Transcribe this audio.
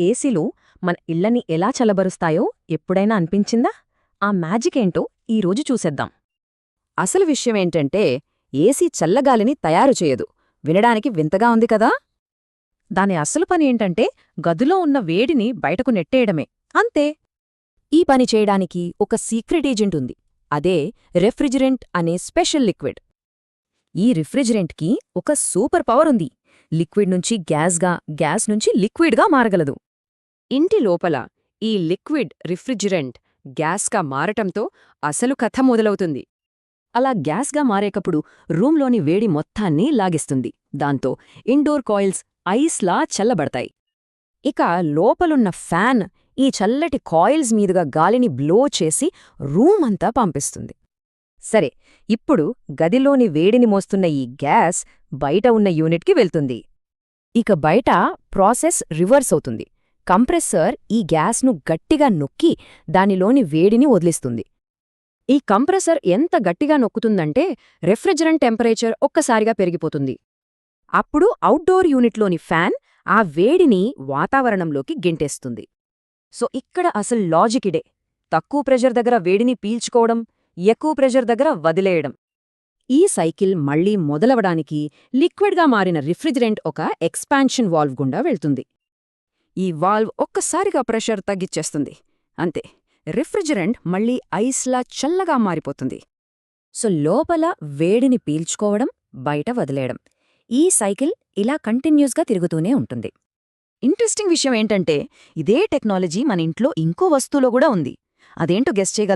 ఏసీలు మన ఇళ్ళని ఎలా చల్లబరుస్తాయో ఎప్పుడైనా అనిపించిందా? ఆ మ్యాజిక్ ఏంటో ఈరోజు చూసేద్దాం. అసలు విషయమేంటంటే ఏసీ చల్లగాలిని తయారు చేయదు. వినడానికి వింతగా ఉంది కదా? దాని అసలు పని ఏంటంటే గదిలో ఉన్న వేడిని బయటకు నెట్టేయడమే. అంతే. ఈ పని చేయడానికి ఒక సీక్రెట్ ఏజెంట్ ఉంది. అదే రెఫ్రిజిరెంట్ అనే స్పెషల్ లిక్విడ్. ఈ రిఫ్రిజిరెంట్కి ఒక సూపర్ పవర్ ఉంది. లిక్విడ్ నుంచి గ్యాస్గా గ్యాస్ నుంచి లిక్విడ్గా మారగలదు. ఇంటి లోపల ఈ లిక్విడ్ రిఫ్రిజిరెంట్ గ్యాస్గా మారటంతో అసలు కథ మొదలవుతుంది. అలా గ్యాస్గా మారేకప్పుడు రూంలోని వేడి మొత్తాన్ని లాగిస్తుంది. దాంతో ఇండోర్ కాయిల్స్ ఐస్లా చల్లబడతాయి. ఇక లోపలున్న ఫ్యాన్ ఈ చల్లటి కాయిల్స్ మీదుగా గాలిని బ్లో చేసి రూమ్ అంతా పంపిస్తుంది. సరే ఇప్పుడు గదిలోని వేడిని మోస్తున్న ఈ గ్యాస్ బయట ఉన్న యూనిట్కి వెళ్తుంది. ఇక బయట ప్రాసెస్ రివర్స్ అవుతుంది. కంప్రెసర్ ఈ గ్యాస్ను గట్టిగా నొక్కి దానిలోని వేడిని వదిలిస్తుంది. ఈ కంప్రెసర్ ఎంత గట్టిగా నొక్కుతుందంటే రెఫ్రిజరెంట్ టెంపరేచర్ ఒక్కసారిగా పెరిగిపోతుంది. అప్పుడు అవుట్డోర్ యూనిట్లోని ఫ్యాన్ ఆ వేడిని వాతావరణంలోకి గెంటేస్తుంది. సో ఇక్కడ అసలు లాజికిడే తక్కువ ప్రెషర్ దగ్గర వేడిని పీల్చుకోవడం ఎక్కువ ప్రెషర్ దగ్గర వదిలేయడం. ఈ సైకిల్ మళ్ళీ మొదలవడానికి లిక్విడ్గా మారిన రిఫ్రిజరెంట్ ఒక ఎక్స్పాన్షన్ వాల్వ్ గుండా వెళ్తుంది. ఈ వాల్వ్ ఒక్కసారిగా ప్రెషర్ తగ్గిచ్చేస్తుంది. అంతే రిఫ్రిజరెంట్ మళ్ళీ ఐస్లా చల్లగా మారిపోతుంది. సో లోపల వేడిని పీల్చుకోవడం బయట వదిలేయడం ఈ సైకిల్ ఇలా కంటిన్యూస్గా తిరుగుతూనే ఉంటుంది. ఇంట్రెస్టింగ్ విషయం ఏంటంటే ఇదే టెక్నాలజీ మన ఇంట్లో ఇంకో వస్తువులో కూడా ఉంది. అదేంటో గెస్ చేయగల